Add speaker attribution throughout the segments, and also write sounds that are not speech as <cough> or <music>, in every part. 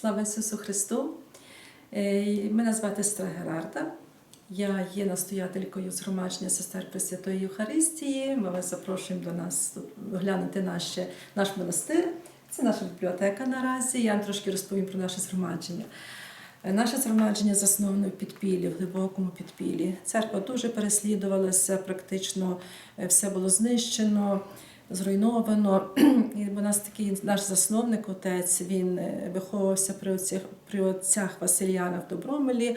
Speaker 1: Слава Ісусу Христу! Е, Мене звати Сестра Герарда. Я є настоятелькою згромадження сестер Пресвятої Євхаристії. Ми вас запрошуємо до нас оглянути наш, наш монастир. Це наша бібліотека наразі. Я вам трошки розповім про наше згромадження. Е, Наше згромадження засновано в підпіллі, в глибокому підпіллі. Церква дуже переслідувалася, практично е, все було знищено, зруйновано. <clears throat> І у нас такий наш засновник, отець, він е, виховувався при отцях, при отцях Васильянах в Добромелі.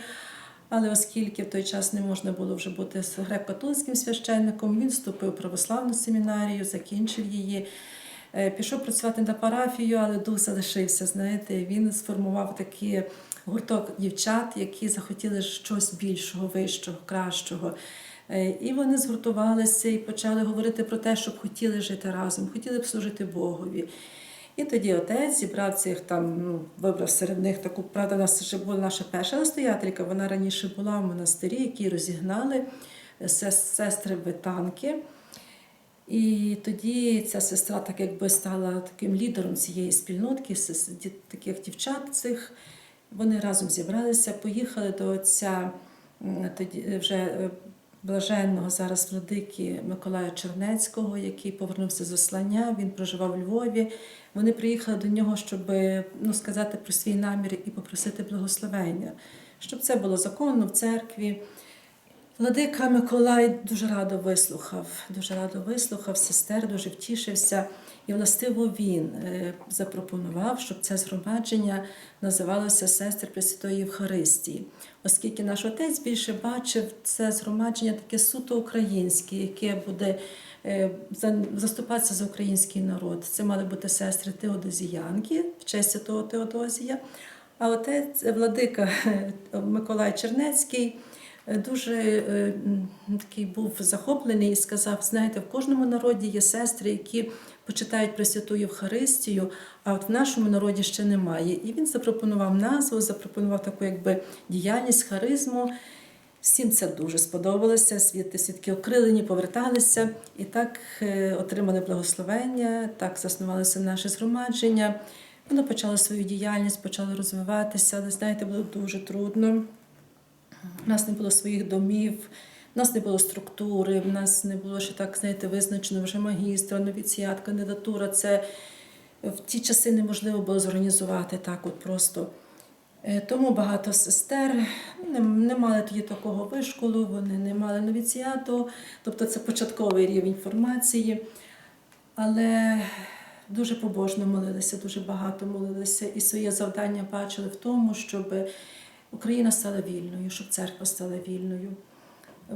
Speaker 1: Але оскільки в той час не можна було вже бути греко-католицьким священником, він вступив в православну семінарію, закінчив її. Е, Пішов працювати на парафію, але дух залишився. Знаєте, він сформував такий гурток дівчат, які захотіли щось більшого, вищого, кращого. Е, І вони згуртувалися і почали говорити про те, щоб хотіли жити разом, хотіли б служити Богові. І тоді отець зібрав цих там, ну, вибрав серед них таку, правда, нас ще була наша перша настоятелька, вона раніше була в монастирі, які розігнали е, сестри ветанки. І тоді ця сестра так якби стала таким лідером цієї спільнотки, таких дівчат цих. Вони разом зібралися, поїхали до отця тоді е, вже блаженного зараз владики Миколая Чернецького, який повернувся з ослання. Він проживав у Львові. Вони приїхали до нього, щоб ну, сказати про свій намір і попросити благословення, щоб це було законно в церкві. Владика Миколай дуже радо вислухав, дуже радо вислухав сестер, дуже втішився. І властиво він е, запропонував, щоб це згромадження називалося Сестри Пресвятої Євхаристії, оскільки наш отець більше бачив це згромадження таке суто українське, яке буде е, заступатися за український народ. Це мали бути сестри Теодозіянки в честь святого Теодозія. А отець владика е, <laughs> Миколай Чернецький. Е, Дуже е, такий був захоплений і сказав: знаєте, в кожному народі є сестри, які почитають Пресвяту Євхаристію, а от в нашому народі ще немає. І він запропонував назву, запропонував таку якби діяльність, харизму. Всім це дуже сподобалося. Світи свідки окрилені, поверталися і так е, отримали благословення, так заснувалося наше згромадження. Воно почало свою діяльність, почало розвиватися, але знаєте, було дуже трудно. У нас не було своїх домів, у нас не було структури, в нас не було ще так, знаєте, визначено вже магістра, новіціат, кандидатура. Це в ті часи неможливо було зорганізувати так, от просто. Е, Тому багато сестер не, не мали тоді такого вишколу, вони не мали новіціату, тобто це початковий рівень формації. Але дуже побожно молилися, дуже багато молилися, і своє завдання бачили в тому, щоб Україна стала вільною, щоб церква стала вільною.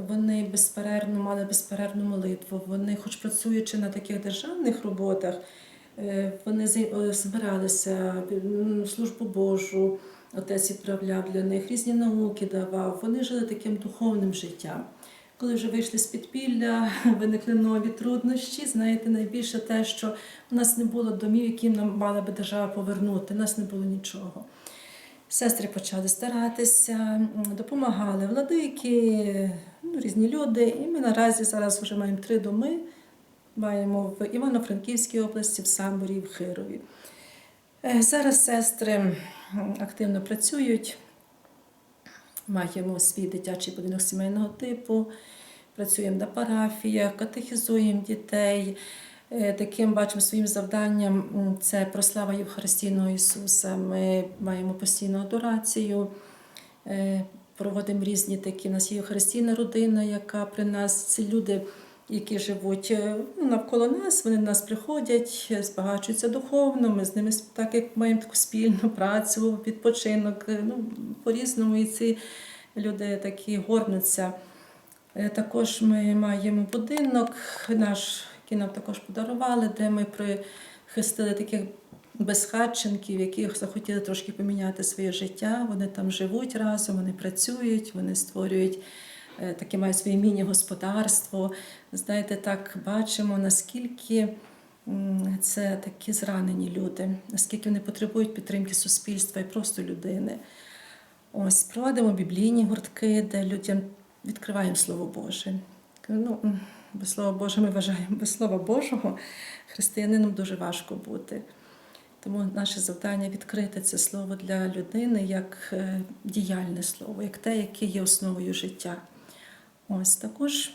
Speaker 1: Вони безперервно мали безперервну молитву. Вони, хоч працюючи на таких державних роботах, е, вони е, збиралися службу Божу, отець відправляв для них, різні науки давав. Вони жили таким духовним життям. Коли вже вийшли з підпілля, <laughs> виникли нові труднощі. Знаєте, найбільше те, що у нас не було домів, які нам мала би держава повернути. У нас не було нічого. Сестри почали старатися, допомагали владики, ну, різні люди. І ми наразі зараз вже маємо три доми. Маємо в Івано-Франківській області, в Самборі в Хирові. Е, Зараз сестри активно працюють. Маємо свій дитячий будинок сімейного типу, працюємо на парафіях, катехізуємо дітей. Е, Таким бачимо своїм завданням це прослава Євхаристійного Ісуса. Ми маємо постійну адорацію, е, проводимо різні такі. У нас є Євхаристійна родина, яка при нас це люди, які живуть е, ну, навколо нас. Вони до нас приходять, збагачуються духовно. Ми з ними так як маємо таку спільну працю, відпочинок. Ну, по-різному і ці люди такі горнуться. Також ми маємо будинок наш, який нам також подарували, де ми прихистили таких безхатченків, які захотіли трошки поміняти своє життя. Вони там живуть разом, вони працюють, вони створюють е, таке мають своє міні-господарство. Знаєте, так бачимо, наскільки це такі зранені люди, наскільки вони потребують підтримки суспільства і просто людини. Ось проводимо біблійні гуртки, де людям відкриваємо Слово Боже. Ну, без Слова Божого ми вважаємо, без Слова Божого християнинам дуже важко бути. Тому наше завдання відкрити це слово для людини як е, діяльне слово, як те, яке є основою життя. Ось також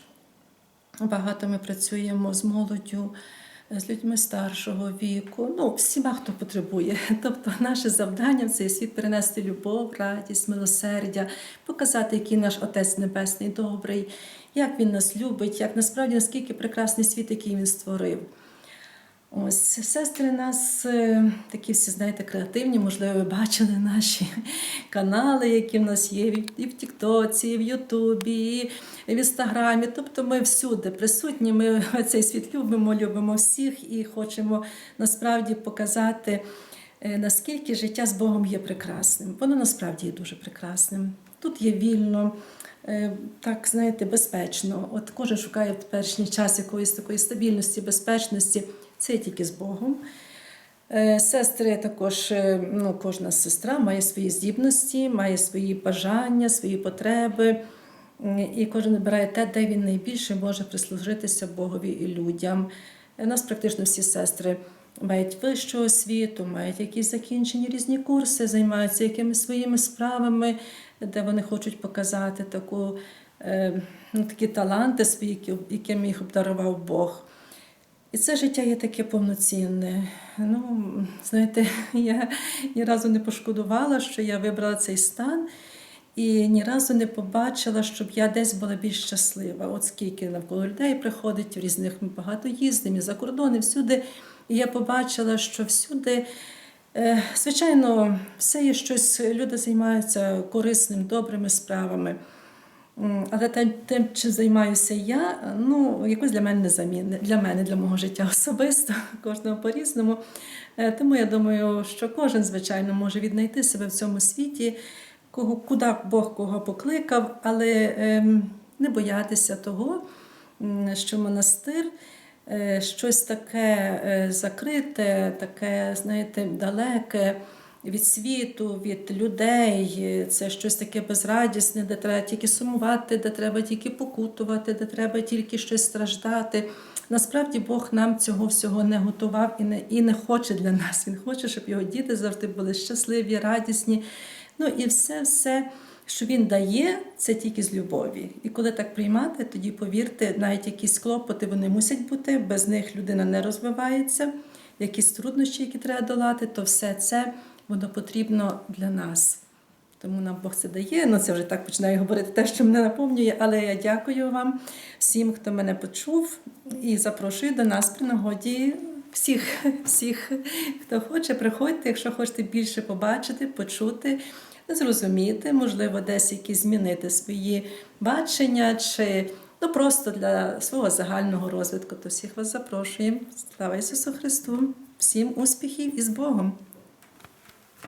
Speaker 1: багато ми працюємо з молоддю, з людьми старшого віку, ну, всіма, хто потребує. <laughs> Тобто, наше завдання в цей світ перенести любов, радість, милосердя, показати, який наш Отець Небесний добрий, як Він нас любить, як насправді наскільки прекрасний світ, який він створив. Ось сестри нас е, такі всі, знаєте, креативні. Можливо, ви бачили наші канали, які в нас є і в- Тіктоці, і в Ютубі, і в Інстаграмі. Тобто ми всюди присутні. Ми <laughs> цей світ любимо, любимо всіх і хочемо насправді показати, е, наскільки життя з Богом є прекрасним. Воно насправді є дуже прекрасним. Тут є вільно. Е, Так, знаєте, безпечно. От кожен шукає в теперішній час якоїсь такої стабільності, безпечності. Це тільки з Богом. Е, Сестри також, е, ну, кожна сестра має свої здібності, має свої бажання, свої потреби. І кожен вибирає те, де він найбільше може прислужитися Богові і людям. У нас практично всі сестри мають вищу освіту, мають якісь закінчені різні курси, займаються якимись своїми справами, де вони хочуть показати таку, е, ну, такі таланти свої, якими їх обдарував Бог. І це життя є таке повноцінне. Ну, знаєте, <laughs> я ні разу не пошкодувала, що я вибрала цей стан, і ні разу не побачила, щоб я десь була більш щаслива. От скільки навколо людей приходить, в різних ми багато їздимо, і за кордони, всюди. І я побачила, що всюди, е, звичайно, все є щось, люди займаються корисним, добрими справами. Але тим, тим, чим займаюся я, ну якось для мене незамінне. Для мене, для мого життя <laughs> особисто, кожного по-різному. Е, Тому я думаю, що кожен, звичайно, може віднайти себе в цьому світі, кого, куди Бог кого покликав, але ем, не боятися того, що монастир щось таке е, закрите, таке, знаєте, далеке від світу, від людей. Це щось таке безрадісне, де треба тільки сумувати, де треба тільки покутувати, де треба тільки щось страждати. Насправді Бог нам цього всього не готував і не, і не хоче для нас. Він хоче, щоб його діти завжди були щасливі, радісні. Ну і все, все, що він дає, це тільки з любові. І коли так приймати, тоді повірте, навіть якісь клопоти вони мусять бути, без них людина не розвивається, якісь труднощі, які треба долати, то все це воно потрібно для нас. Тому нам Бог це дає. Ну це вже так починаю говорити те, що мене наповнює. Але я дякую вам всім, хто мене почув, і запрошую до нас при нагоді всіх, всіх, хто хоче, приходьте, якщо хочете більше побачити, почути, зрозуміти, можливо, десь якісь змінити свої бачення чи ну просто для свого загального розвитку. То всіх вас запрошуємо. Слава Ісусу Христу! Всім успіхів і з Богом!